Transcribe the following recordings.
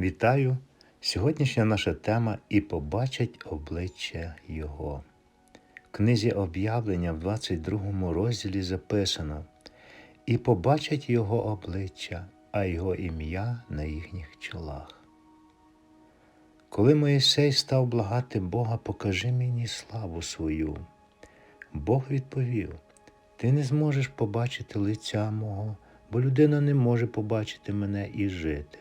Вітаю! Сьогоднішня наша тема і побачать обличчя Його. В книзі об'явлення в 22 розділі записано: І побачать Його обличчя, а Його ім'я на їхніх чолах. Коли Моїсей став благати Бога, покажи мені славу свою. Бог відповів: Ти не зможеш побачити лиця мого, бо людина не може побачити мене і жити.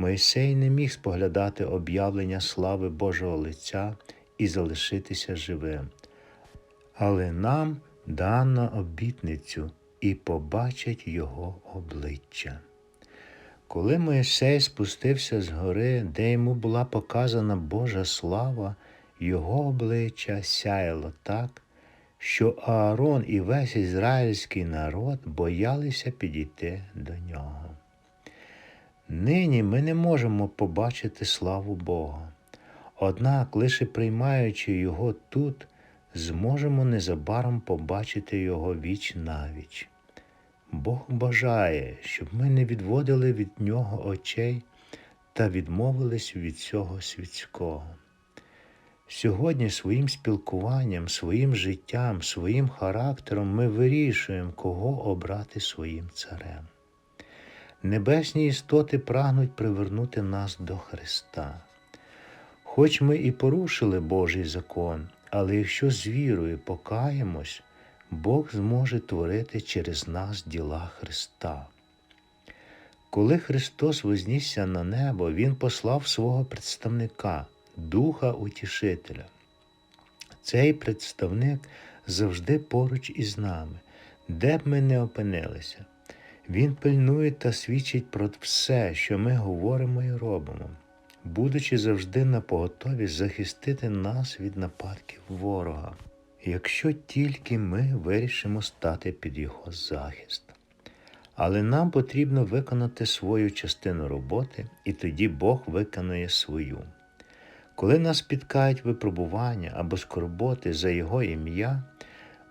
Мойсей не міг споглядати об'явлення слави Божого лиця і залишитися живим. Але нам дано обітницю і побачить Його обличчя. Коли Моїсей спустився з гори, де йому була показана Божа слава, його обличчя сяяло так, що Аарон і весь ізраїльський народ боялися підійти до нього. Нині ми не можемо побачити славу Бога, однак, лише приймаючи Його тут, зможемо незабаром побачити Його віч навіч. Бог бажає, щоб ми не відводили від Нього очей та відмовились від цього світського. Сьогодні своїм спілкуванням, своїм життям, своїм характером ми вирішуємо, кого обрати своїм царем. Небесні істоти прагнуть привернути нас до Христа. Хоч ми і порушили Божий закон, але якщо з вірою покаємось, Бог зможе творити через нас діла Христа. Коли Христос вознісся на небо, Він послав свого представника, Духа Утішителя. Цей представник завжди поруч із нами, де б ми не опинилися. Він пильнує та свідчить про все, що ми говоримо і робимо, будучи завжди на поготові захистити нас від нападків ворога, якщо тільки ми вирішимо стати під його захист. Але нам потрібно виконати свою частину роботи, і тоді Бог виконує свою. Коли нас спіткають випробування або скорботи за Його ім'я,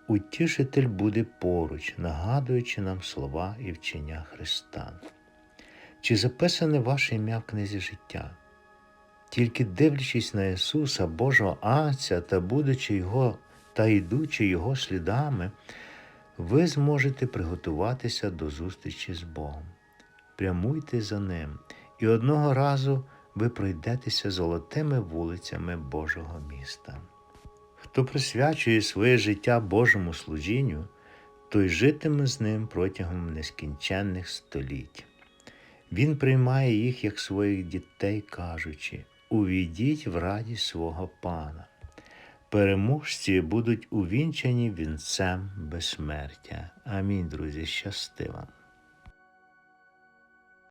Утішитель буде поруч, нагадуючи нам слова і вчення Христа. Чи записане ваше ім'я в книзі життя? Тільки дивлячись на Ісуса, Божого Отця та будучи Його та йдучи Його слідами, ви зможете приготуватися до зустрічі з Богом. Прямуйте за Ним, і одного разу ви пройдетеся золотими вулицями Божого міста. Хто присвячує своє життя Божому служінню, той житиме з ним протягом нескінченних століть. Він приймає їх як своїх дітей, кажучи: Увійдіть в радість свого Пана. Переможці будуть увінчані вінцем безсмертя. Амінь, друзі, щасти вам!